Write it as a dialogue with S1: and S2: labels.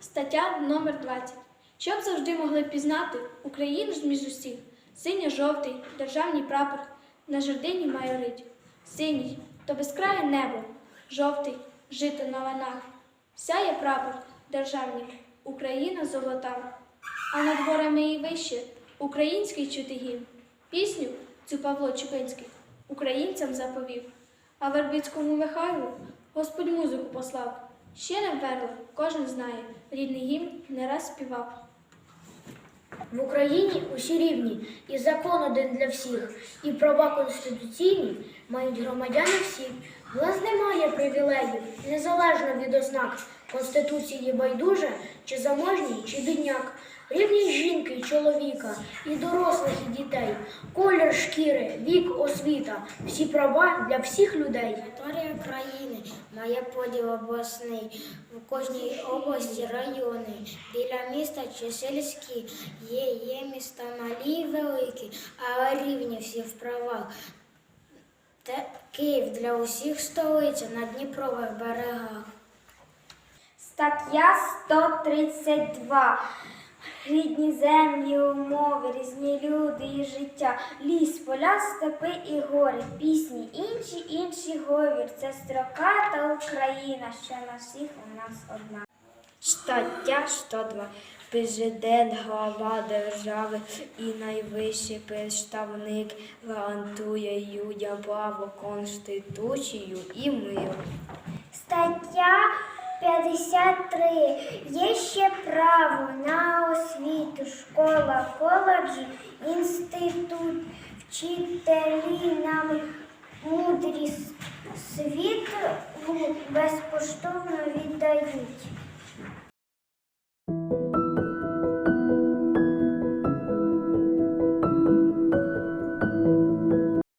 S1: Стаття номер 20 Щоб завжди могли пізнати Україну з між усіх, синьо-жовтий державний прапор на жердині має рить. Синій то безкрає небо, жовтий жити на ланах. Сяє прапор державний, Україна золота. А над горами і вище український чути гімн. Пісню цю Павло Чупинський українцям заповів. А Вербицькому Михайлу Господь музику послав. Ще не вмерло, кожен знає, рідний гімн не раз співав.
S2: В Україні усі рівні, і закон один для всіх, і права конституційні мають громадяни всі. В нас немає привілеїв, незалежно від ознак Конституції байдуже, чи заможній, чи бідняк, рівні жінки чоловіка, і дорослих, і дітей, колір шкіри, вік, освіта, всі права для всіх людей.
S3: Територія країни має поділ обласний. В кожній області райони. Біля міста чи сільські. Є, є міста малі і великі, але рівні всі в правах. Те, Київ для усіх столиця на Дніпрових берегах.
S4: Стаття 132. Рідні землі, умови, різні люди і життя, ліс, поля, степи і гори, пісні, інші, інші говір. Це строка та Україна, що на всіх у нас одна.
S5: Стаття 102. Президент, глава держави і найвищий представник гарантує людям право Конституцію і мир.
S4: Стаття 53. Є ще право на освіту, школа, коледжі, інститут, вчителі нам мудрість, світ безкоштовно віддають. Thank you.